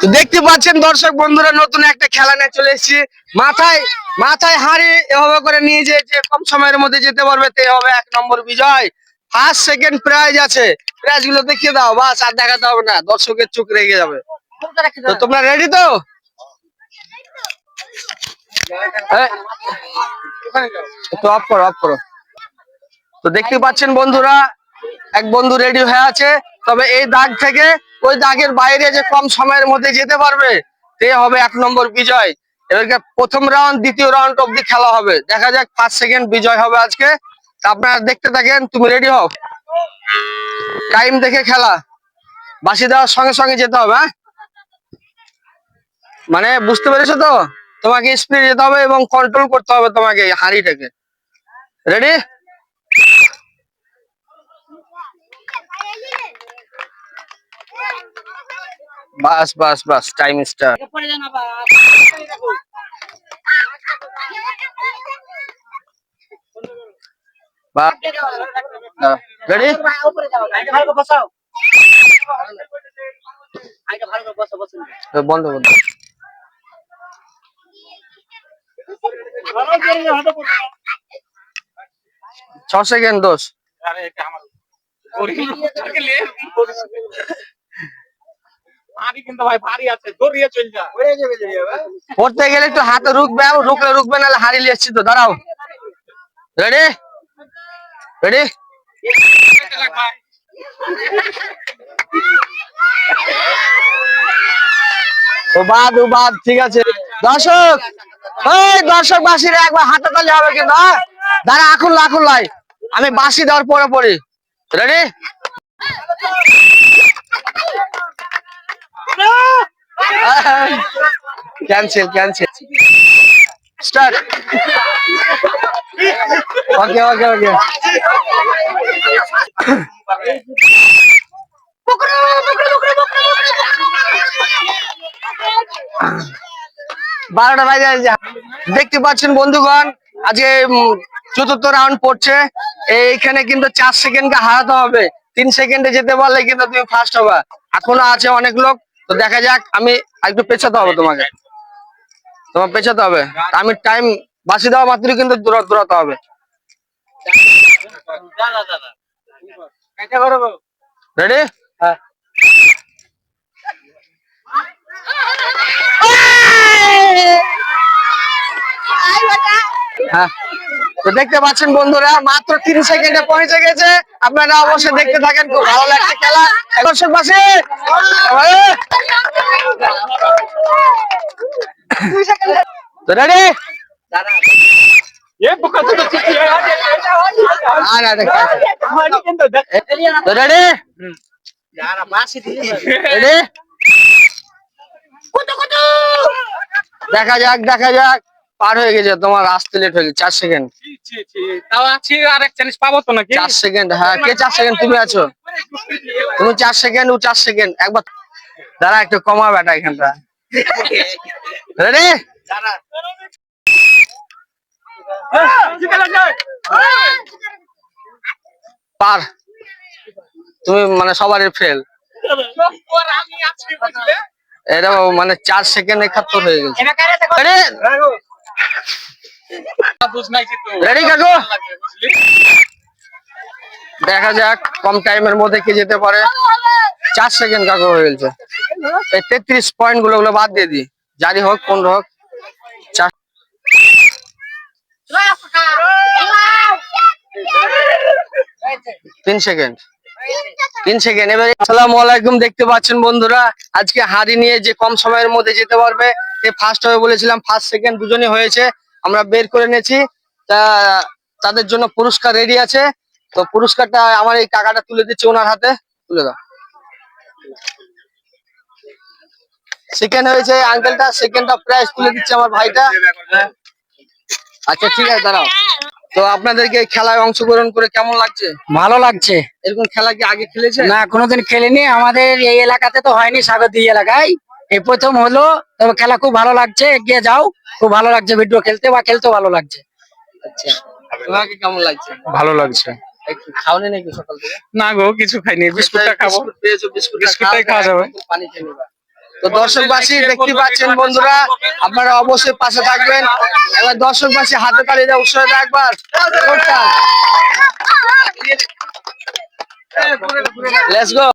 তো দেখতে পাচ্ছেন দর্শক বন্ধুরা নতুন একটা খেলা নিয়ে চলে এসেছি। মাথায় মাথায় হাড়ি এভাবে করে নিয়ে যে কম সময়ের মধ্যে যেতে পারবে তে হবে এক নম্বর বিজয়। ফার্স্ট সেকেন্ড প্রাইজ আছে। প্রাইজগুলো দেখিয়ে দাও বাস আর দেখাতে হবে না দর্শকের চোখ রেগে যাবে। তো তোমরা রেডি তো? এই, একটু অফ করো অফ তো দেখতে পাচ্ছেন বন্ধুরা এক বন্ধু রেডি হয়ে আছে। তবে এই দাগ থেকে ওই দাগের বাইরে যে কম সময়ের মধ্যে যেতে পারবে তে হবে এক নম্বর বিজয়। এবারকে প্রথম রাউন্ড দ্বিতীয় রাউন্ড অব্দি খেলা হবে। দেখা যাক ফার্স্ট সেকেন্ড বিজয় হবে আজকে। আপনারা দেখতে থাকেন, তুমি রেডি হও? টাইম দেখে খেলা। বাসি দেওয়ার সঙ্গে সঙ্গে যেতে হবে হ্যাঁ? মানে বুঝতে পেরেছ তো? তোমাকে স্পিড যেতে হবে এবং কন্ট্রোল করতে হবে তোমাকে হাঁড়িটাকে। রেডি বাস বাস বাস টাইম স্টার্ট রেডি বন্ধ বন্ধ। ছ সেকেন্ড দোষ। ভারী কিন্তু ভাই ভারী আছে দৌড়িয়ে চল যা। পড়তে গেলে একটু হাতে রুকবে রুকলে রুকবে নাহলে হারিয়ে এসছি তো দাঁড়াও। রেডি রেডি ও বাদ ও বাদ ঠিক আছে। দর্শক ওই দর্শক বাসিরা একবার হাতে তালি হবে কিন্তু হ্যাঁ? দাঁড়া আকুল আকুল লাই আমি বাসি দেওয়ার পরে পড়ি। Ready cancel cancel start okay okay okay বারোটা বাজে। দেখতে পাচ্ছেন বন্ধুগণ, আজকে চতুর্থ রাউন্ড পড়ছে। এইখানে কিন্তু চার সেকেন্ডকে হারাতে হবে। তিন সেকেন্ডে যেতে পারলে কিন্তু তুমি ফার্স্ট হবে। এখনও আছে অনেক লোক। তো দেখা যাক আমি একটু পেছাতে হবে তোমাকে। তোমার পেছাতে হবে। আমি টাইম বাসি দেওয়া মাত্রই কিন্তু দূরাতে হবে। রেডি হ্যাঁ। হ্যাঁ। তো দেখতে পাচ্ছেন বন্ধুরা মাত্র তিন সেকেন্ডে পৌঁছে গেছে। আপনারা অবশ্যই দেখতে থাকেন খুব ভালো লাগছে খেলা। দর্শক পাশে তো রেডি তো দেখ তো রেডি রেডি দেখা যাক দেখা যাক। পার হয়ে গেছে তোমার আসতে লেট হয়ে গেছে চার সেকেন্ড। তাও আছি আর এক চালিশ পাবো তো নাকি? চার সেকেন্ড হ্যাঁ কে চার সেকেন্ড তুমি আছো? তুমি চার সেকেন্ড ও চার সেকেন্ড একবার দাঁড়া একটু কমা বেটা এখানটা। রেডি পার। তুমি মানে সবারই ফেল আমি এটা মানে চার সেকেন্ড একাত্তর হয়ে গেছে। দেখা যাক, কম টাইমের মধ্যে কে যেতে পারে। চার সেকেন্ড কাকু হয়ে গেছে। এই তেত্রিশ পয়েন্টগুলো বাদ দিয়ে দি জারি হোক কোন হোক। তিন সেকেন্ড তিন সেকেন্ড এবারে আসসালামু আলাইকুম দেখতে পাচ্ছেন বন্ধুরা। আজকে হাড়ি নিয়ে যে কম সময়ের মধ্যে যেতে পারবে সে ফার্স্ট হবে বলেছিলাম ফার্স্ট সেকেন্ড দুজনই হয়েছে। আমরা বের করে নিয়েছি তা তাদের জন্য পুরস্কার রেডি আছে। তো পুরস্কারটা আমার এই টাকাটা তুলে দিচ্ছে ওনার হাতে। তুলে দাও। সেকেন্ড হয়েছে আঙ্কেলটা সেকেন্ডটা প্রাইজ তুলে দিচ্ছে আমার ভাইটা। আচ্ছা ঠিক আছে দাঁড়াও। তো আপনাদেরকে খেলায় অংশগ্রহণ করে কেমন লাগছে? ভালো লাগছে। এরকম খেলা কি আগে খেলেছে? না কোনোদিন খেলিনি। আমাদের এই এলাকাতে তো হয়নি সাগরদিঘি এলাকায়। এই প্রথম হলো তবে খেলা খুব ভালো লাগছে এগিয়ে যাও। খুব ভালো লাগছে ভিডিও খেলতে বা খেলতে ভালো লাগছে। আচ্ছা তোমাকে কেমন লাগছে? ভালো লাগছে। খাওনি নাকি সকাল থেকে? না গো কিছু খাইনি বিস্কুটটা খাব। বিস্কুট পেয়েছ বিস্কুট বিস্কুটটাই খাওয়া যাবে। পানি খেয়ে নিবা। তো দর্শকবাসী দেখতে পাচ্ছেন বন্ধুরা আপনারা অবশ্যই পাশে থাকবেন। এবার দর্শকবাসী হাতে তালি দেওয়া উৎসাহ একবার। Let's go